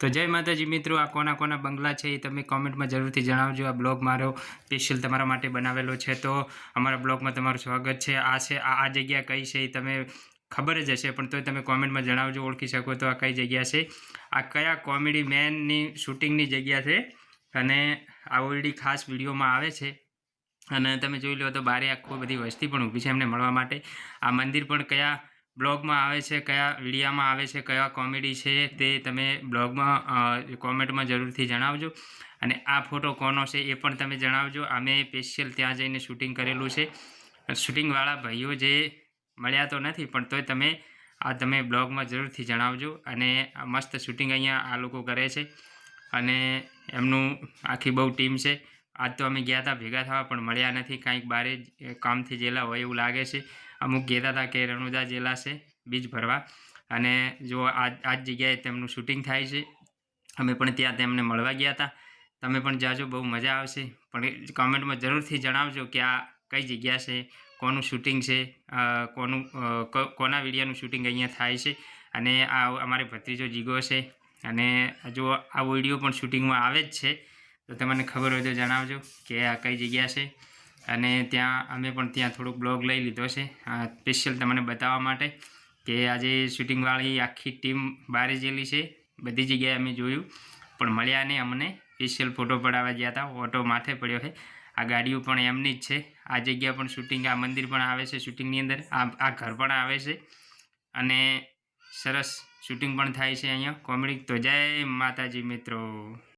તો જય માતાજી મિત્રો, આ કોના કોના બંગલા છે એ તમે કોમેન્ટમાં જરૂરથી જણાવજો. આ બ્લોગ મારો સ્પેશિયલ તમારા માટે બનાવેલો છે. તો અમારા બ્લોગમાં તમારું સ્વાગત છે. આ છે, આ જગ્યા કઈ છે એ તમે ખબર જ હશે, પણ તોય તમે કોમેન્ટમાં જણાવજો, ઓળખી શકો તો આ કઈ જગ્યા છે. આ કયા કોમેડી મેનની શૂટિંગની જગ્યા છે? અને આ ઓલરેડી ખાસ વિડીયોમાં આવે છે. અને તમે જોઈ લો તો બારે આખું બધી વસ્તી પણ ઊભી છે એમને મળવા માટે. આ મંદિર પણ કયા બ્લોગમાં આવે છે, કયા વિડીયામાં આવે છે, કયા કોમેડી છે તે તમે બ્લોગમાં કોમેન્ટમાં જરૂરથી જણાવજો. અને આ ફોટો કોનો છે એ પણ તમે જણાવજો. અમે સ્પેશિયલ ત્યાં જઈને શૂટિંગ કરેલું છે. શૂટિંગવાળા ભાઈઓ જે મળ્યા તો નથી, પણ તોય તમે આ તમે બ્લોગમાં જરૂરથી જણાવજો. અને મસ્ત શૂટિંગ અહીંયા આ લોકો કરે છે. અને એમનું આખી બહુ ટીમ છે. આજ તો અમે ગયા હતા ભેગા થવા પણ મળ્યા નથી. કાંઈક બારે કામથી જેલા હોય એવું લાગે છે. અમુક કહેતા હતા કે રણુજા જેલા છે, બીજ ભરવા. અને જો આ આ જગ્યાએ તેમનું શૂટિંગ થાય છે, અમે પણ ત્યાં તેમને મળવા ગયા હતા. તમે પણ જાજો, બહુ મજા આવશે. પણ કોમેન્ટમાં જરૂરથી જણાવજો કે આ કઈ જગ્યા છે, કોનું શૂટિંગ છે કોનું કોના વિડીયાનું શૂટિંગ અહીંયા થાય છે. અને આ અમારે ભત્રીજો જીગો છે. અને જો આ વીડિયો પણ શૂટિંગમાં આવે જ છે, તો તમને ખબર હોય તો જણાવજો કે આ કઈ જગ્યા છે. અને ત્યાં અમે પણ ત્યાં થોડુંક બ્લોગ લઈ લીધો છે. સ્પેશિયલ તમને બતાવવા માટે કે આજે શૂટિંગવાળી આખી ટીમ બહાર જેલી છે. બધી જગ્યાએ અમે જોયું, પણ મળ્યા નહીં અમને. સ્પેશિયલ ફોટો પડાવવા ગયા હતા. ઓટો માથે પડ્યો છે. આ ગાડીઓ પણ એમની જ છે. આ જગ્યા પણ શૂટિંગ આ મંદિર પણ આવે છે શૂટિંગની અંદર. આ આ ઘર પણ આવે છે. અને સરસ શૂટિંગ પણ થાય છે અહીંયા. કોમેડી તો જય માતાજી મિત્રો.